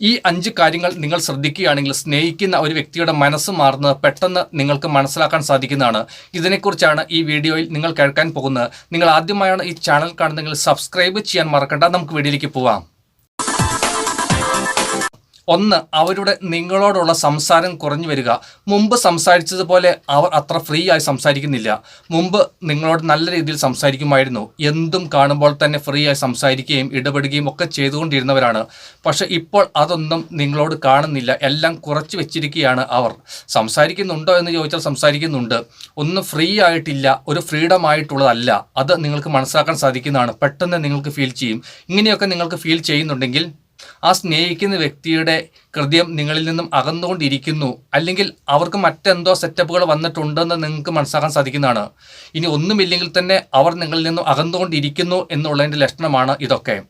ഈ അഞ്ച് കാര്യങ്ങൾ നിങ്ങൾ ശ്രദ്ധിക്കുകയാണെങ്കിൽ സ്നേഹിക്കുന്ന ഒരു വ്യക്തിയുടെ മനസ്സ് മാറുന്നത് പെട്ടെന്ന് നിങ്ങൾക്ക് മനസ്സിലാക്കാൻ സാധിക്കുന്നതാണ്. ഇതിനെക്കുറിച്ചാണ് ഈ വീഡിയോയിൽ നിങ്ങൾ കേൾക്കാൻ പോകുന്നത്. നിങ്ങൾ ആദ്യമായാണ് ഈ ചാനൽ കാണുന്നതെങ്കിൽ സബ്സ്ക്രൈബ് ചെയ്യാൻ മറക്കണ്ട. നമുക്ക് വീഡിയോയിലേക്ക് പോവാം. ഒന്ന് അവരുടെ നിങ്ങളോടുള്ള സംസാരം കുറഞ്ഞു വരിക. മുമ്പ് സംസാരിച്ചതുപോലെ അവർ അത്ര ഫ്രീ ആയി സംസാരിക്കുന്നില്ല. മുമ്പ് നിങ്ങളോട് നല്ല രീതിയിൽ സംസാരിക്കുമായിരുന്നു. എന്തും കാണുമ്പോൾ തന്നെ ഫ്രീ ആയി സംസാരിക്കുകയും ഇടപെടുകയും ഒക്കെ ചെയ്തുകൊണ്ടിരുന്നവരാണ്. പക്ഷെ ഇപ്പോൾ അതൊന്നും നിങ്ങളോട് കാണുന്നില്ല. എല്ലാം കുറച്ച് വെച്ചിരിക്കുകയാണ് അവർ. സംസാരിക്കുന്നുണ്ടോ എന്ന് ചോദിച്ചാൽ സംസാരിക്കുന്നുണ്ട്. ഒന്നും ഫ്രീ ആയിട്ടില്ല. ഒരു ഫ്രീഡം ആയിട്ടുള്ളതല്ല. അത് നിങ്ങൾക്ക് മനസ്സിലാക്കാൻ സാധിക്കുന്നതാണ്. പെട്ടെന്ന് നിങ്ങൾക്ക് ഫീൽ ചെയ്യും. ഇങ്ങനെയൊക്കെ നിങ്ങൾക്ക് ഫീൽ ചെയ്യുന്നുണ്ടെങ്കിൽ ആ സ്നേഹിക്കുന്ന വ്യക്തിയുടെ ഹൃദയം നിങ്ങളിൽ നിന്നും അകന്നുകൊണ്ടിരിക്കുന്നു. അല്ലെങ്കിൽ അവർക്ക് മറ്റെന്തോ സെറ്റപ്പുകൾ വന്നിട്ടുണ്ടെന്ന് നിങ്ങൾക്ക് മനസ്സിലാക്കാൻ സാധിക്കുന്നതാണ്. ഇനി ഒന്നുമില്ലെങ്കിൽ തന്നെ അവർ നിങ്ങളിൽ നിന്നും അകന്നുകൊണ്ടിരിക്കുന്നു എന്നുള്ളതിന്റെ ലക്ഷണമാണ് ഇതൊക്കെ.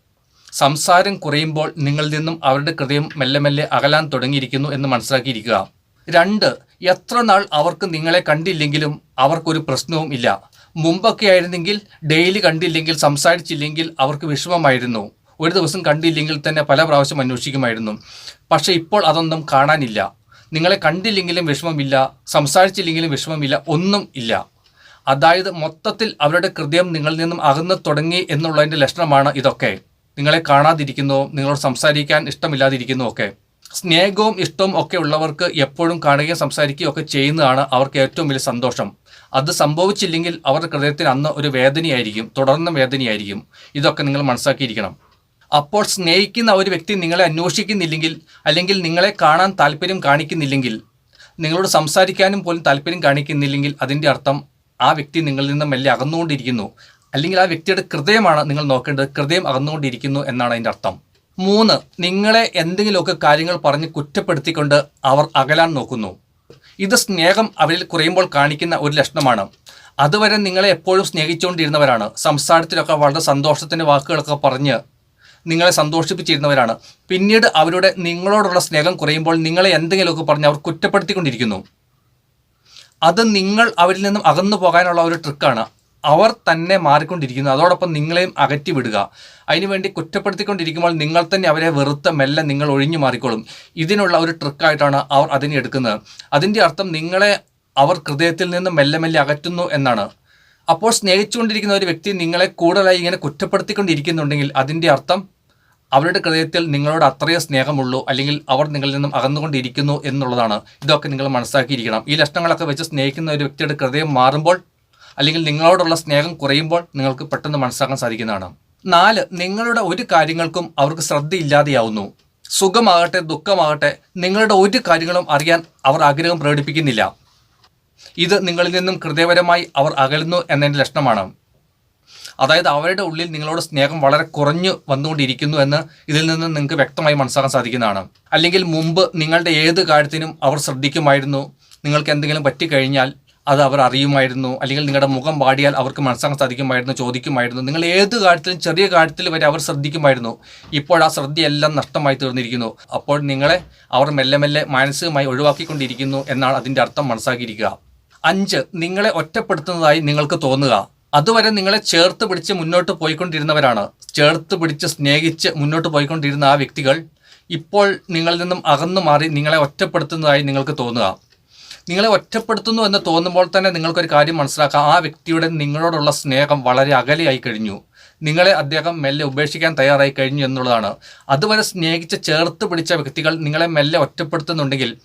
സംസാരം കുറയുമ്പോൾ നിങ്ങളിൽ നിന്നും അവരുടെ ഹൃദയം മെല്ലെ മെല്ലെ അകലാൻ തുടങ്ങിയിരിക്കുന്നു എന്ന് മനസ്സിലാക്കിയിരിക്കുക. രണ്ട് എത്ര നാൾ അവർക്ക് നിങ്ങളെ കണ്ടില്ലെങ്കിലും അവർക്കൊരു പ്രശ്നവും ഇല്ല. മുമ്പൊക്കെ ആയിരുന്നെങ്കിൽ ഡെയിലി കണ്ടില്ലെങ്കിൽ സംസാരിച്ചില്ലെങ്കിൽ അവർക്ക് വിഷമമായിരുന്നു. ഒരു ദിവസം കണ്ടില്ലെങ്കിൽ തന്നെ പല പ്രാവശ്യം അന്വേഷിക്കുമായിരുന്നു. പക്ഷേ ഇപ്പോൾ അതൊന്നും കാണാനില്ല. നിങ്ങളെ കണ്ടില്ലെങ്കിലും വിഷമമില്ല സംസാരിച്ചില്ലെങ്കിലും വിഷമമില്ല ഒന്നും ഇല്ല. അതായത് മൊത്തത്തിൽ അവരുടെ ഹൃദയം നിങ്ങളിൽ നിന്നും അകന്നു തുടങ്ങി എന്നുള്ളതിന്റെ ലക്ഷണമാണ് ഇതൊക്കെ. നിങ്ങളെ കാണാതിരിക്കുന്നു നിങ്ങളോട് സംസാരിക്കാൻ ഇഷ്ടമില്ലാതിരിക്കുന്നു ഒക്കെ. സ്നേഹവും ഇഷ്ടവും ഒക്കെ ഉള്ളവർക്ക് എപ്പോഴും കാണുകയും സംസാരിക്കുകയും ഒക്കെ ചെയ്യുന്നതാണ് അവർക്ക് ഏറ്റവും വലിയ സന്തോഷം. അത് സംഭവിച്ചില്ലെങ്കിൽ അവരുടെ ഹൃദയത്തിന് അന്ന് ഒരു വേദനയായിരിക്കും തുടർന്ന വേദനയായിരിക്കും. ഇതൊക്കെ നിങ്ങൾ മനസ്സിലാക്കിയിരിക്കണം. അപ്പോൾ സ്നേഹിക്കുന്ന ഒരു വ്യക്തി നിങ്ങളെ അന്വേഷിക്കുന്നില്ലെങ്കിൽ അല്ലെങ്കിൽ നിങ്ങളെ കാണാൻ താല്പര്യം കാണിക്കുന്നില്ലെങ്കിൽ നിങ്ങളോട് സംസാരിക്കാനും പോലും താല്പര്യം കാണിക്കുന്നില്ലെങ്കിൽ അതിന്റെ അർത്ഥം ആ വ്യക്തി നിങ്ങളിൽ നിന്ന് മെല്ലെ അകന്നുകൊണ്ടിരിക്കുന്നു. അല്ലെങ്കിൽ ആ വ്യക്തിയുടെ ഹൃദയമാണ് നിങ്ങൾ നോക്കേണ്ടത്. ഹൃദയം അകന്നുകൊണ്ടിരിക്കുന്നു എന്നാണ് അതിന്റെ അർത്ഥം. മൂന്ന് നിങ്ങളെ എന്തെങ്കിലുമൊക്കെ കാര്യങ്ങൾ പറഞ്ഞ് കുറ്റപ്പെടുത്തിക്കൊണ്ട് അവർ അകലാൻ നോക്കുന്നു. ഇത് സ്നേഹം അവരിൽ കുറയുമ്പോൾ കാണിക്കുന്ന ഒരു ലക്ഷണമാണ്. അതുവരെ നിങ്ങളെ എപ്പോഴും സ്നേഹിച്ചുകൊണ്ടിരുന്നവരാണ്. സംസാരത്തിലൊക്കെ വളരെ സന്തോഷത്തിന്റെ വാക്കുകളൊക്കെ പറഞ്ഞ് നിങ്ങളെ സന്തോഷിപ്പിച്ചിരുന്നവരാണ്. പിന്നീട് അവരുടെ നിങ്ങളോടുള്ള സ്നേഹം കുറയുമ്പോൾ നിങ്ങളെ എന്തെങ്കിലുമൊക്കെ പറഞ്ഞ് അവർ കുറ്റപ്പെടുത്തിക്കൊണ്ടിരിക്കുന്നു. അത് നിങ്ങൾ അവരിൽ നിന്നും അകന്നു പോകാനുള്ള ഒരു ട്രിക്കാണ്. അവർ തന്നെ മാറിക്കൊണ്ടിരിക്കുന്നു. അതോടൊപ്പം നിങ്ങളെയും അകറ്റി വിടുക. അതിനുവേണ്ടി കുറ്റപ്പെടുത്തിക്കൊണ്ടിരിക്കുമ്പോൾ നിങ്ങൾ തന്നെ അവരെ വെറുത്ത മെല്ലെ നിങ്ങൾ ഒഴിഞ്ഞു മാറിക്കോളും. ഇതിനുള്ള ഒരു ട്രിക്കായിട്ടാണ് അവർ അതിനെ എടുക്കുന്നത്. അതിന്റെ അർത്ഥം നിങ്ങളെ അവർ ഹൃദയത്തിൽ നിന്ന് മെല്ലെ മെല്ലെ അകറ്റുന്നു എന്നാണ്. അപ്പോൾ സ്നേഹിച്ചുകൊണ്ടിരിക്കുന്ന ഒരു വ്യക്തി നിങ്ങളെ കൂടുതലായി ഇങ്ങനെ കുറ്റപ്പെടുത്തിക്കൊണ്ടിരിക്കുന്നുണ്ടെങ്കിൽ അതിന്റെ അർത്ഥം അവരുടെ ഹൃദയത്തിൽ നിങ്ങളോട് അത്രയേ സ്നേഹമുള്ളൂ അല്ലെങ്കിൽ അവർ നിങ്ങളിൽ നിന്നും അകന്നുകൊണ്ടിരിക്കുന്നു എന്നുള്ളതാണ്. ഇതൊക്കെ നിങ്ങൾ മനസ്സിലാക്കിയിരിക്കണം. ഈ ലക്ഷണങ്ങളൊക്കെ വെച്ച് സ്നേഹിക്കുന്ന ഒരു വ്യക്തിയുടെ ഹൃദയം മാറുമ്പോൾ അല്ലെങ്കിൽ നിങ്ങളോടുള്ള സ്നേഹം കുറയുമ്പോൾ നിങ്ങൾക്ക് പെട്ടെന്ന് മനസ്സിലാക്കാൻ സാധിക്കുന്നതാണ്. നാല് നിങ്ങളുടെ ഒരു കാര്യങ്ങൾക്കും അവർക്ക് ശ്രദ്ധയില്ലാതെയാവുന്നു. സുഖമാകട്ടെ ദുഃഖമാകട്ടെ നിങ്ങളുടെ ഒരു കാര്യങ്ങളും അറിയാൻ അവർ ആഗ്രഹം പ്രകടിപ്പിക്കുന്നില്ല. ഇത് നിങ്ങളിൽ നിന്നും ഹൃദയപരമായി അവർ അകലുന്നു എന്നതിന്റെ ലക്ഷണമാണ്. അതായത് അവരുടെ ഉള്ളിൽ നിങ്ങളോട് സ്നേഹം വളരെ കുറഞ്ഞു വന്നുകൊണ്ടിരിക്കുന്നു എന്ന് ഇതിൽ നിന്ന് നിങ്ങൾക്ക് വ്യക്തമായി മനസ്സിലാക്കാൻ സാധിക്കുന്നതാണ്. അല്ലെങ്കിൽ മുമ്പ് നിങ്ങളുടെ ഏത് കാര്യത്തിനും അവർ ശ്രദ്ധിക്കുമായിരുന്നു. നിങ്ങൾക്ക് എന്തെങ്കിലും പറ്റിക്കഴിഞ്ഞാൽ അത് അവർ അറിയുമായിരുന്നു. അല്ലെങ്കിൽ നിങ്ങളുടെ മുഖം പാടിയാൽ അവർക്ക് മനസ്സിലാക്കാൻ സാധിക്കുമായിരുന്നു ചോദിക്കുമായിരുന്നു. നിങ്ങൾ ഏത് കാര്യത്തിലും ചെറിയ കാര്യത്തിൽ വരെ അവർ ശ്രദ്ധിക്കുമായിരുന്നു. ഇപ്പോൾ ആ ശ്രദ്ധയെല്ലാം നഷ്ടമായി തീർന്നിരിക്കുന്നു. അപ്പോൾ നിങ്ങളെ അവർ മെല്ലെ മെല്ലെ മാനസികമായി ഒഴിവാക്കിക്കൊണ്ടിരിക്കുന്നു എന്നാണ് അതിന്റെ അർത്ഥം മനസ്സിലാക്കിയിരിക്കുക. അഞ്ച് നിങ്ങളെ ഒറ്റപ്പെടുത്തുന്നതായി നിങ്ങൾക്ക് തോന്നുക. അതുവരെ നിങ്ങളെ ചേർത്ത് പിടിച്ച് മുന്നോട്ട് പോയിക്കൊണ്ടിരുന്നവരാണ്. ചേർത്ത് പിടിച്ച് സ്നേഹിച്ച് മുന്നോട്ട് പോയിക്കൊണ്ടിരുന്ന ആ വ്യക്തികൾ ഇപ്പോൾ നിങ്ങളിൽ നിന്നും അകന്നു മാറി നിങ്ങളെ ഒറ്റപ്പെടുത്തുന്നതായി നിങ്ങൾക്ക് തോന്നുക. നിങ്ങളെ ഒറ്റപ്പെടുത്തുന്നു എന്ന് തോന്നുമ്പോൾ തന്നെ നിങ്ങൾക്കൊരു കാര്യം മനസ്സിലാക്കാം. ആ വ്യക്തിയുടെ നിങ്ങളോടുള്ള സ്നേഹം വളരെ അകലെയായി കഴിഞ്ഞു. നിങ്ങളെ അദ്ദേഹം മെല്ലെ ഉപേക്ഷിക്കാൻ തയ്യാറായി കഴിഞ്ഞു എന്നുള്ളതാണ്. അതുവരെ സ്നേഹിച്ച് ചേർത്ത് പിടിച്ച വ്യക്തികൾ നിങ്ങളെ മെല്ലെ ഒറ്റപ്പെടുത്തുന്നുണ്ടെങ്കിൽ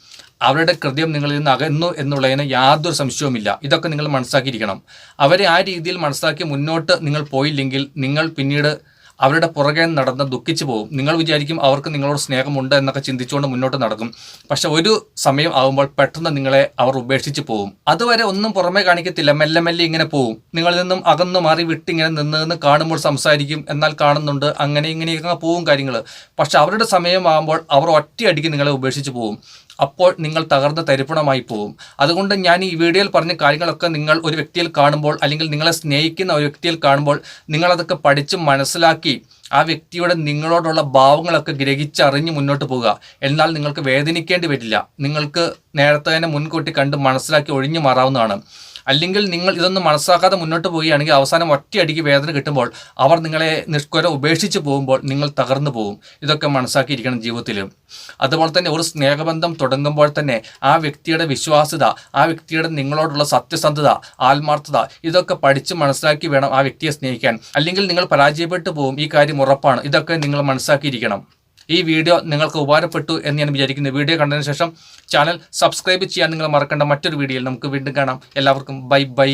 അവരുടെ ഹൃദയം നിങ്ങളിൽ നിന്ന് അകന്നു എന്നുള്ളതിന് യാതൊരു സംശയവുമില്ല. ഇതൊക്കെ നിങ്ങൾ മനസ്സാക്കിയിരിക്കണം അവരെ ആ രീതിയിൽ മനസ്സാക്കി മുന്നോട്ട് നിങ്ങൾ പോയില്ലെങ്കിൽ നിങ്ങൾ പിന്നീട് അവരുടെ പുറകെ നടന്ന് ദുഃഖിച്ചു പോകും. നിങ്ങൾ വിചാരിക്കും അവർക്ക് നിങ്ങളോട് സ്നേഹമുണ്ട് എന്നൊക്കെ ചിന്തിച്ചുകൊണ്ട് മുന്നോട്ട് നടക്കും. പക്ഷെ ഒരു സമയം ആകുമ്പോൾ പെട്ടെന്ന് നിങ്ങളെ അവർ ഉപേക്ഷിച്ച് പോകും. അതുവരെ ഒന്നും പുറമെ കാണിക്കത്തില്ല. മെല്ലെ മെല്ലെ ഇങ്ങനെ പോകും. നിങ്ങളിൽ നിന്നും അകന്നു മാറി വിട്ടിങ്ങനെ നിന്ന് നിന്ന് കാണുമ്പോൾ സംസാരിക്കും. എന്നാൽ കാണുന്നുണ്ട്. അങ്ങനെ ഇങ്ങനെയൊക്കെ പോകും കാര്യങ്ങൾ. പക്ഷെ അവരുടെ സമയമാകുമ്പോൾ അവർ ഒറ്റയടിക്ക് നിങ്ങളെ ഉപേക്ഷിച്ച് പോകും. അപ്പോൾ നിങ്ങൾ തകർന്ന് തരിപ്പണമായി പോകും അതുകൊണ്ട് ഞാൻ ഈ വീഡിയോയിൽ പറഞ്ഞ കാര്യങ്ങളൊക്കെ നിങ്ങൾ ഒരു വ്യക്തിയിൽ കാണുമ്പോൾ അല്ലെങ്കിൽ നിങ്ങളെ സ്നേഹിക്കുന്ന ഒരു വ്യക്തിയിൽ കാണുമ്പോൾ നിങ്ങളതൊക്കെ പഠിച്ച് മനസ്സിലാക്കി ആ വ്യക്തിയുടെ നിങ്ങളോടുള്ള ഭാവങ്ങളൊക്കെ ഗ്രഹിച്ചറിഞ്ഞ് മുന്നോട്ട് പോവുക. എന്നാൽ നിങ്ങൾക്ക് വേദനിക്കേണ്ടി വരില്ല. നിങ്ങൾക്ക് നേരത്തെ തന്നെ മുൻകൂട്ടി കണ്ട് മനസ്സിലാക്കി ഒഴിഞ്ഞു മാറാവുന്നതാണ്. അല്ലെങ്കിൽ നിങ്ങൾ ഇതൊന്നും മനസ്സാക്കാതെ മുന്നോട്ട് പോവുകയാണെങ്കിൽ അവസാനം ഒറ്റയടിക്ക് വേദന കിട്ടുമ്പോൾ അവർ നിങ്ങളെ നിഷ്കുരം ഉപേക്ഷിച്ച് പോകുമ്പോൾ നിങ്ങൾ തകർന്നു പോകും. ഇതൊക്കെ മനസ്സാക്കിയിരിക്കണം ജീവിതത്തിൽ. അതുപോലെ തന്നെ ഒരു സ്നേഹബന്ധം തുടങ്ങുമ്പോൾ തന്നെ ആ വ്യക്തിയുടെ വിശ്വാസ്യത ആ വ്യക്തിയുടെ നിങ്ങളോടുള്ള സത്യസന്ധത ആത്മാർത്ഥത ഇതൊക്കെ പഠിച്ച് മനസ്സിലാക്കി വേണം ആ വ്യക്തിയെ സ്നേഹിക്കാൻ. അല്ലെങ്കിൽ നിങ്ങൾ പരാജയപ്പെട്ടു പോകും ഈ കാര്യം ഉറപ്പാണ്. ഇതൊക്കെ നിങ്ങൾ മനസ്സിലാക്കിയിരിക്കണം. ഈ വീഡിയോ നിങ്ങൾക്ക് ഉപകാരപ്പെട്ടു എന്ന് ഞാൻ വിചാരിക്കുന്നു. വീഡിയോ കണ്ടതിന് ശേഷം ചാനൽ സബ്സ്ക്രൈബ് ചെയ്യാൻ നിങ്ങൾ മറക്കേണ്ട. മറ്റൊരു വീഡിയോയിൽ നമുക്ക് വീണ്ടും കാണാം. എല്ലാവർക്കും ബൈ ബൈ.